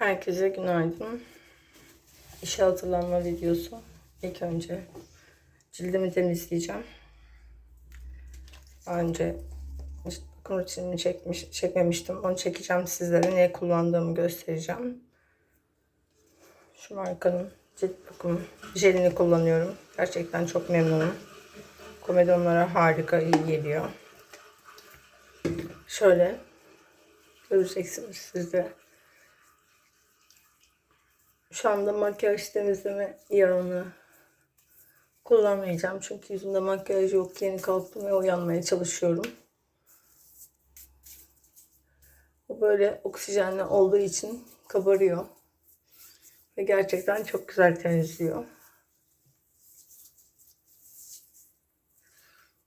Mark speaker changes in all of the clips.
Speaker 1: Herkese günaydın. İşe hazırlanma videosu. İlk önce cildimi temizleyeceğim. Daha önce işte bakım rutinimi çekmiş, çekmemiştim. Onu çekeceğim sizlere. Ne kullandığımı göstereceğim. Şu markanın cilt bakım jelini kullanıyorum. Gerçekten çok memnunum. Komedonlara harika iyi geliyor. Şöyle göreceksiniz siz de. Şu anda makyaj temizleme yağını kullanmayacağım. Çünkü yüzümde makyaj yok. Yeni kalktım ve uyanmaya çalışıyorum. Bu böyle oksijenli olduğu için kabarıyor. Ve gerçekten çok güzel temizliyor.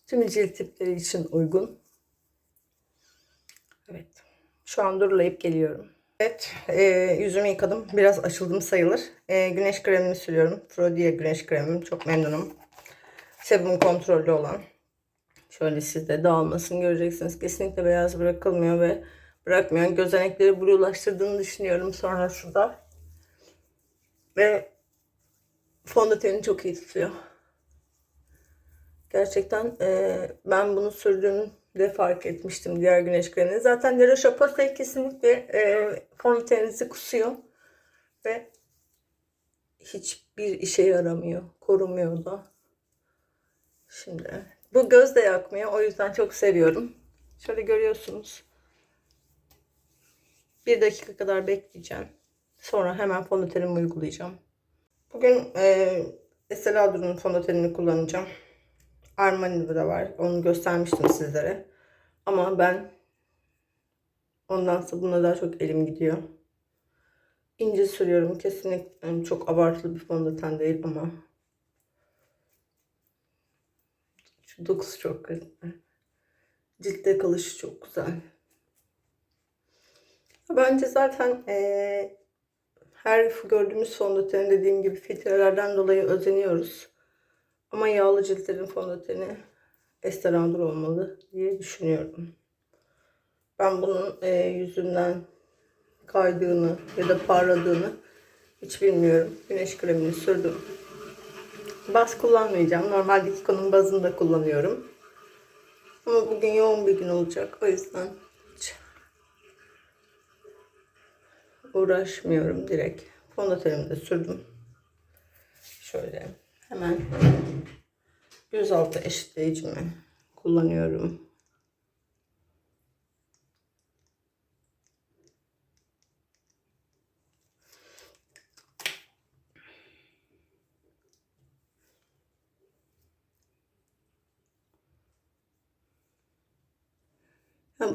Speaker 1: Tüm cilt tipleri için uygun. Evet. Şu an durulayıp geliyorum. Evet, e, yüzümü yıkadım. Biraz açıldım sayılır. E, güneş kremimi sürüyorum. Frodie güneş kremim. Çok memnunum. Sebum kontrollü olan. Şöyle sizde dağılmasını göreceksiniz. Kesinlikle beyaz bırakılmıyor ve bırakmıyor. Gözenekleri blue'laştırdığını düşünüyorum sonrasında. Ve fondöteni çok iyi tutuyor. Gerçekten e, ben bunu sürdüğümde fark etmiştim diğer güneş kremini. Zaten La Roche-Posay kesinlikle e, fondöteninizi kusuyor. Ve hiçbir işe yaramıyor. Korumuyor da. Şimdi bu göz de yakmıyor. O yüzden çok seviyorum. Şöyle görüyorsunuz. Bir dakika kadar bekleyeceğim. Sonra hemen fondötenimi uygulayacağım. Bugün e, Estee fondötenini kullanacağım. Armani'de de var. Onu göstermiştim sizlere. Ama ben ondan sonra buna daha çok elim gidiyor. İnce sürüyorum. Kesinlikle yani çok abartılı bir fondöten değil ama şu dokusu çok güzel. Ciltte kalışı çok güzel. Bence zaten eee, her gördüğümüz fondöten dediğim gibi filtrelerden dolayı özeniyoruz. Ama yağlı ciltlerin fondöteni Estee olmalı diye düşünüyorum. Ben bunun e, yüzümden kaydığını ya da parladığını hiç bilmiyorum. Güneş kremini sürdüm. Baz kullanmayacağım. Normalde Kiko'nun bazını da kullanıyorum. Ama bugün yoğun bir gün olacak. O yüzden hiç uğraşmıyorum direkt. Fondötenimi de sürdüm. Şöyle hemen gözaltı eşitleyicimi kullanıyorum.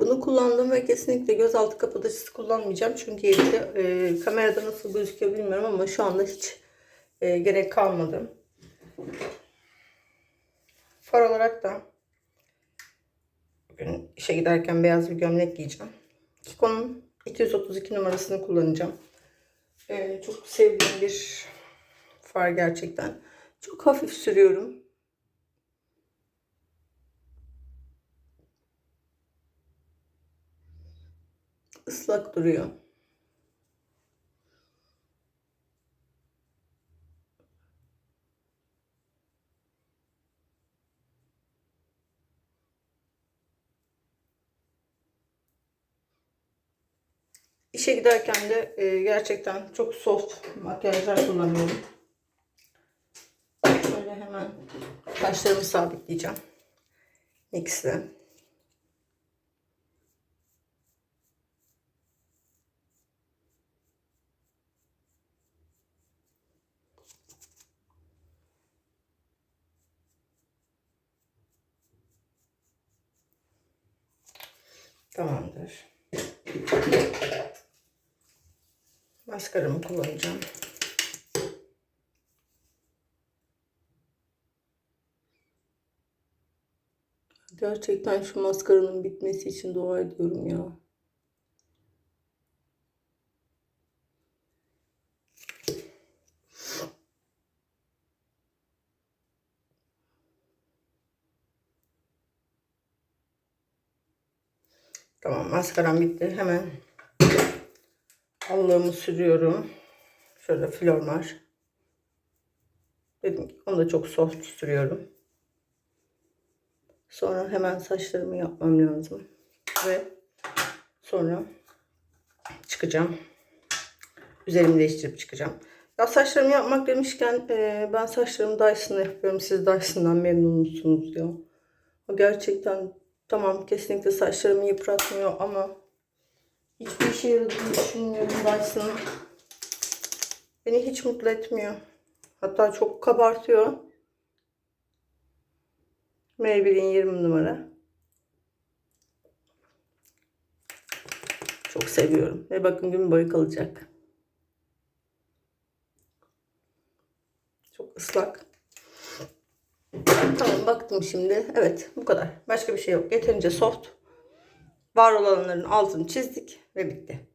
Speaker 1: Bunu kullandım ve kesinlikle gözaltı kapatıcısı kullanmayacağım. Çünkü e, kamerada nasıl gözüküyor bilmiyorum ama şu anda hiç e, gerek kalmadı. Far olarak da bugün işe giderken beyaz bir gömlek giyeceğim. Kiko'nun 232 numarasını kullanacağım. E, çok sevdiğim bir far gerçekten. Çok hafif sürüyorum. ıslak duruyor. İşe giderken de e, gerçekten çok soft makyajlar kullanıyorum. Şöyle hemen kaşlarımı sabitleyeceğim. NYX'le. Tamamdır. Maskaramı kullanacağım. Gerçekten şu maskaranın bitmesi için dua ediyorum ya. Tamam maskaram bitti. Hemen Allığımı sürüyorum. Şöyle flormar. Dedim ki onu da çok soft sürüyorum. Sonra hemen saçlarımı yapmam lazım. Ve sonra çıkacağım. Üzerimi değiştirip çıkacağım. Ya saçlarımı yapmak demişken e, ben saçlarımı Dyson'la yapıyorum. Siz Dyson'dan memnun musunuz ya? O gerçekten tamam kesinlikle saçlarımı yıpratmıyor ama hiçbir işe yaradığını düşünmüyorum Dyson'ın. Beni hiç mutlu etmiyor. Hatta çok kabartıyor. Maybelline 20 numara. Çok seviyorum. Ve bakın gün boyu kalacak. Çok ıslak. Tamam baktım şimdi. Evet bu kadar. Başka bir şey yok. Yeterince soft. Var olanların altını çizdik ve bitti.